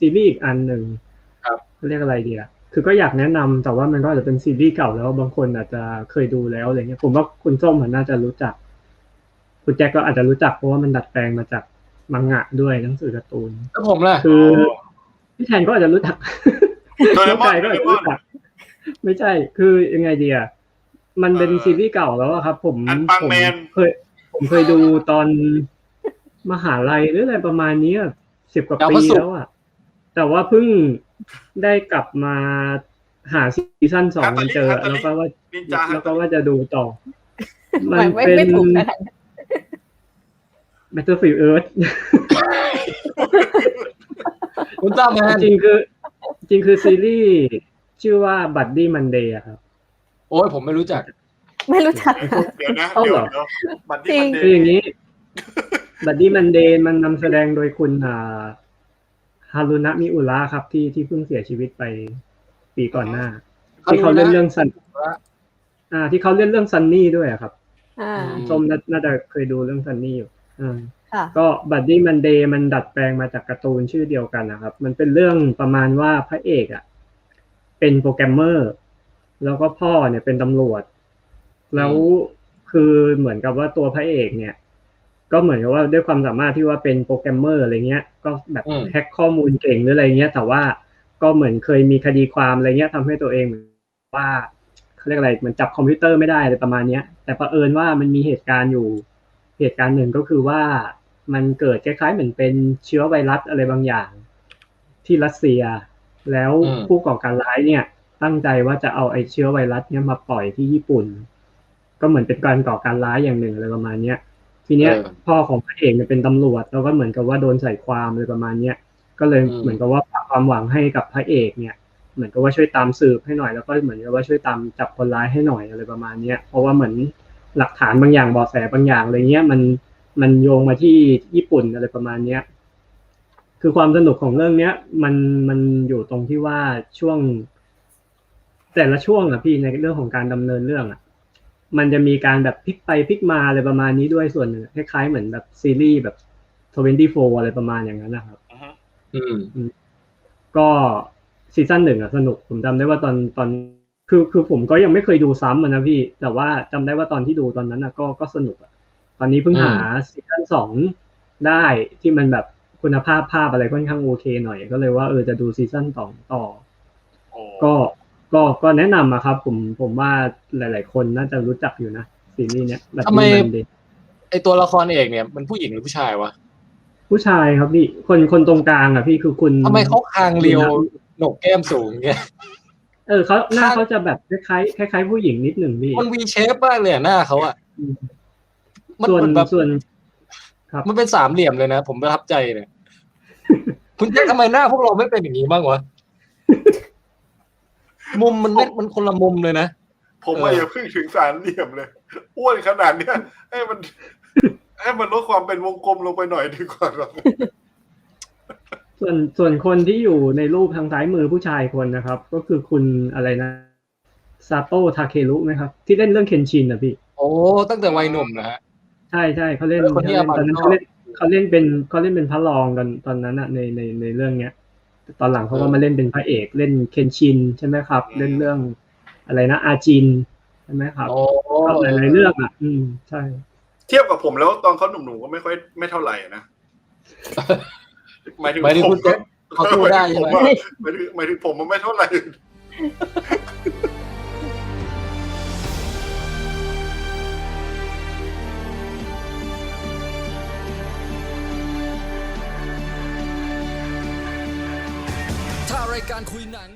ซีรีส์อีกอันหนึ่งครับเรียกอะไรดีอะคือก็อยากแนะนำแต่ว่ามันก็อาจจะเป็นซีรีส์เก่าแล้ว บางคนอาจจะเคยดูแล้วอะไรเงี้ยผมว่าคุณส้มอะน่าจะรู้จัก คุณแจ็คก็อาจจะรู้จักเพราะว่ามันดัดแปลงมาจากมังงะด้วยหนังสือการ์ตูนแล้วผมล่ะคือพี่แทนก็อาจจะรู้จักโดเรน้องมอนกายก็อาจจะรู้จักไม่ใช่ คือยังไงดีอะมันเป็นเออซีรีส์เก่าแล้วอะครับ ผมอันปังผมแมนเคยผมเคยดูตอนมหาลัยหรืออะไรประมาณนี้สิบกว่าดาวปีพระศุกร์แล้วอะ แต่ว่าเพิ่งได้กลับมาหาซีซั่นสองมันเจอ แล้วก็ว่านินจาแล้วก็ว่าจะดูต่อ มัไม่นไม่เป็นไม่ถูกขนาดนั้น Battlefield Earth คุณต้าแมนจริงๆคือ จริงๆคือซีรีส์ชื่อว่า Buddy Monday อะครับ โอ้ยผมไม่รู้จัก ไม่รู้จัก เดี๋ยวนะเอ้าเดี๋เหยรวอเดี๋ยวบัตรจริที่งมันเดคืออย่างนี้ Buddy Monday มันนำแสดงโดยคุณอ่า ฮารุนะมิอุระครับที่ที่เพิ่งเสียชีวิตไปปีก่อนหน้า ที่เขาเล่นเรื่องซันอ่า ที่เขาเล่นเรื่องซันนี่ด้วยอะครับอ่าอืมส้มน่าน่าจะเคยดูเรื่องซันนี่อยู่อ่าค่ะก็บัดดี้มันเดย์มันดัดแปลงมาจากการ์ตูนชื่อเดียวกันนะครับ มันเป็นเรื่องประมาณว่าพระเอกอะ เป็นโปรแกรมเมอร์ แล้วก็พ่อเนี่ยเป็นตำรวจ แล้วคือเหมือนกับว่าตัวพระเอกเนี่ย ก็เหมือนกับว่าด้วยความสามารถที่ว่าเป็นโปรแกรมเมอร์อะไรเงี้ย ก็แบบอืมแฮ็กข้อมูลเก่งหรืออะไรเงี้ย แต่ว่าก็เหมือนเคยมีคดีความอะไรเงี้ยทำให้ตัวเองเหมือนว่าเขาเรียกอะไรเหมือนจับคอมพิวเตอร์ไม่ได้อะไรประมาณเนี้ย แต่ประเอิญว่ามันมีเหตุการณ์อยู่เหตุการณ์หนึ่งก็คือว่ามันเกิดคล้ายๆเหมือนเป็นเชื้อไวรัสอะไรบางอย่าง ที่รัสเซีย แล้วอืมผู้ก่อการร้ายเนี่ย ตั้งใจว่าจะเอาไอ้เชื้อไวรัสเนี่ยมาปล่อยที่ญี่ปุ่น ก็เหมือนเป็นการก่อการร้ายอย่างหนึ่งอะไรประมาณเนี้ย ทีเนี้ยเออพ่อของพระเอกเนี่ยเป็นตำรวจแล้วก็เหมือนกับว่าโดนใส่ความอะไรประมาณเนี้ยก็เลยอืมเหมือนกับว่าฝากความหวังให้กับพระเอกเนี่ยเหมือนกับว่าช่วยตามสืบให้หน่อยแล้วก็เหมือนกับว่าช่วยตามจับคนร้ายให้หน่อยอะไรประมาณเนี้ยเพราะว่าเหมือนหลักฐานบางอย่างเบาะแสบางอย่างอะไรเงี้ยมันมันโยงมาที่ญี่ปุ่นอะไรประมาณเนี้ยคือความสนุกของเรื่องเนี้ยมันมันอยู่ตรงที่ว่าช่วง แต่ละช่วงอะพี่ในเรื่องของการดำเนินเรื่องอะ มันจะมีการแบบพลิกไปพลิกมาอะไรประมาณนี้ด้วยส่วนหนึ่งคล้ายๆเหมือนแบบซีรีส์แบบ24อะไรประมาณอย่างนั้นนะครับอือฮึอืมก็ซีซั่นหนึ่งอะสนุก ผมจำได้ว่าตอนตอน คือคือผมก็ยังไม่เคยดูซ้ำอะนะพี่ แต่ว่าจำได้ว่าตอนที่ดูตอนนั้นอะก็ก็สนุกอะตอนนี้เพิ่งอืมหาซีซั่นสองได้ที่มันแบบคุณภาพภาพอะไรค่อนข้างโอเคหน่อยก็เลยว่าเออจะดูซีซั่นต่อต่อโอ้ก็ ก็ก็แนะนำอะครับ ผมผมว่าหลาย ๆ คนน่าจะรู้จักอยู่นะซีรีส์เนี้ยแบบทำไมนี้นเด็ไอตัวละครเอกเนี่ย มันผู้หญิงหรือผู้ชายวะผู้ชายครับพี่คนคนตรงกลางอะพี่คือคุณทำไมเขาคางเรียวโหนกแก้มสูงเงี้ยเออเขาหน้าข้างเขาจะแบบคล้ายๆคล้ายๆผู้หญิงนิดหนึ่งพี่มันวีเชฟมากเลยอะหน้าเขาอะอืมมันส่วนมันแบบส่วนครับมันเป็นสามเหลี่ยมเลยนะ ผมประทับใจเนี่ยคุณแจ็คทำไมหน้าพวกเราไม่เป็นอย่างนี้บ้างวะ มุมมันไม่มันคนละมุมเลยนะ ผมว่าเออออย่าเพิ่งถึงสารเหลี่ยมเลย อ้วนขนาดเนี้ยให้มันให้มันลดความเป็นวงกลมลงไปหน่อยดีกว่าครับส่วนส่วนคนที่อยู่ในรูปทางซ้ายมือผู้ชายคนนะครับ ก็คือคุณอะไรนะซาโตะทาเครุไหมครับ ที่เล่นเรื่องเคนชินนะพี่ โอ้ตั้งแต่วัยหนุ่มนะฮะใช่ใช่เขาเล่นเออคนที่เขาเล่นอาบัติตอนนั้นชอบเขาเล่นเขาเล่นเป็นเขาเล่นเป็นพระรองตอนตอนนั้นอะในในในเรื่องเนี้ยแต่ตอนหลังเขาก็เออมาเล่นเป็นพระเอกเล่นเคนชินใช่ไหมครับ เล่นเรื่องอะไรนะอาจินใช่ไหมครับโอ้ก็หลายๆเรื่องอะ อืมใช่ เทียบกับผมแล้วตอนเขาหนุ่มๆก็ไม่ค่อยไม่เท่าไหร่นะหมายถึงหมายถึงผคุณแจ็คเขาสู้ได้ใช่ไหมหมายถึงหมายถึงหมายถึงผมมันไม่เท่าไหร่ รายการคุยหนัง